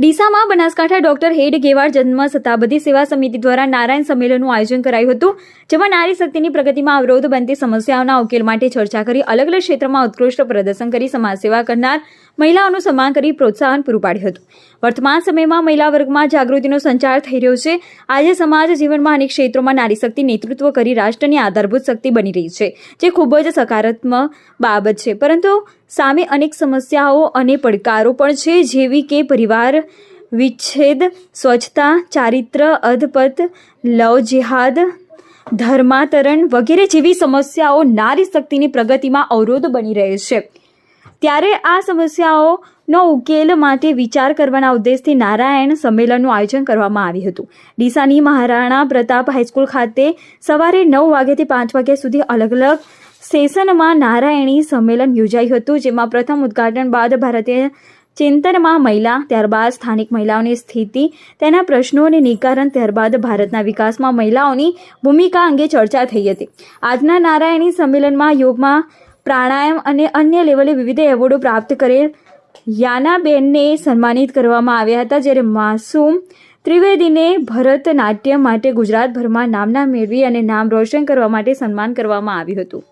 ડીસામાં Banaskantha doctor હેડ ગેવાડ જન્મ શતાબ્દી સેવા સમિતિ દ્વારા નારાયણ સંમેલનનું આયોજન કરાયું હતું, જેમાં નારી શક્તિની પ્રગતિમાં અવરોધ બનતી સમસ્યાઓના ઉકેલ માટે ચર્ચા કરી, અલગ અલગ ક્ષેત્રમાં ઉત્કૃષ્ટ પ્રદર્શન કરી, સમાજ સેવા કરનાર મહિલાઓનું સન્માન કરી, પ્રોત્સાહન પૂરું પાડ્યું હતું. વર્તમાન સમયમાં મહિલા વર્ગમાં જાગૃતિનો સંચાર થઈ રહ્યો છે. આજે સમાજ જીવનમાં અનેક ક્ષેત્રોમાં નારી શક્તિ નેતૃત્વ કરી રાષ્ટ્રની આધારભૂત શક્તિ બની રહી છે, જે ખૂબ જ સકારાત્મક બાબત છે. પરંતુ સામે અનેક સમસ્યાઓ અને પડકારો પણ છે, જેવી કે પરિવાર, વિચ્છેદ, સ્વચ્છતા, ચારિત્ર, અધપત, લવ જેહાદ, ધર્માંતરણ વગેરે જેવી સમસ્યાઓ નારી શક્તિની પ્રગતિમાં અવરોધ બની રહે છે. ત્યારે આ સમસ્યાઓનો ઉકેલ માટે વિચાર કરવાના ઉદ્દેશથી નારાયણ સંમેલનનું આયોજન કરવામાં આવ્યું હતું. ડીસાની મહારાણા પ્રતાપ હાઈસ્કૂલ ખાતે સવારે નવ વાગ્યાથી પાંચ વાગ્યા સુધી અલગ અલગ સેશનમાં નારાયણી સંમેલન યોજાયું હતું, જેમાં પ્રથમ ઉદ્ઘાટન બાદ ભારતીય ચિંતનમાં મહિલા, ત્યારબાદ સ્થાનિક મહિલાઓની સ્થિતિ, તેના પ્રશ્નો નિકારણ, ત્યારબાદ ભારતના વિકાસમાં મહિલાઓની ભૂમિકા અંગે ચર્ચા થઈ હતી. આજના નારાયણી સંમેલનમાં યોગમાં પ્રાણાયામ અને અન્ય લેવલે વિવિધ એવોર્ડો પ્રાપ્ત કરેલ યાનાબેનને સન્માનિત કરવામાં આવ્યા હતા, જ્યારે માસૂમ ત્રિવેદીને ભરતનાટ્યમ માટે ગુજરાતભરમાં નામના મેળવી અને નામ રોશન કરવા માટે સન્માન કરવામાં આવ્યું હતું.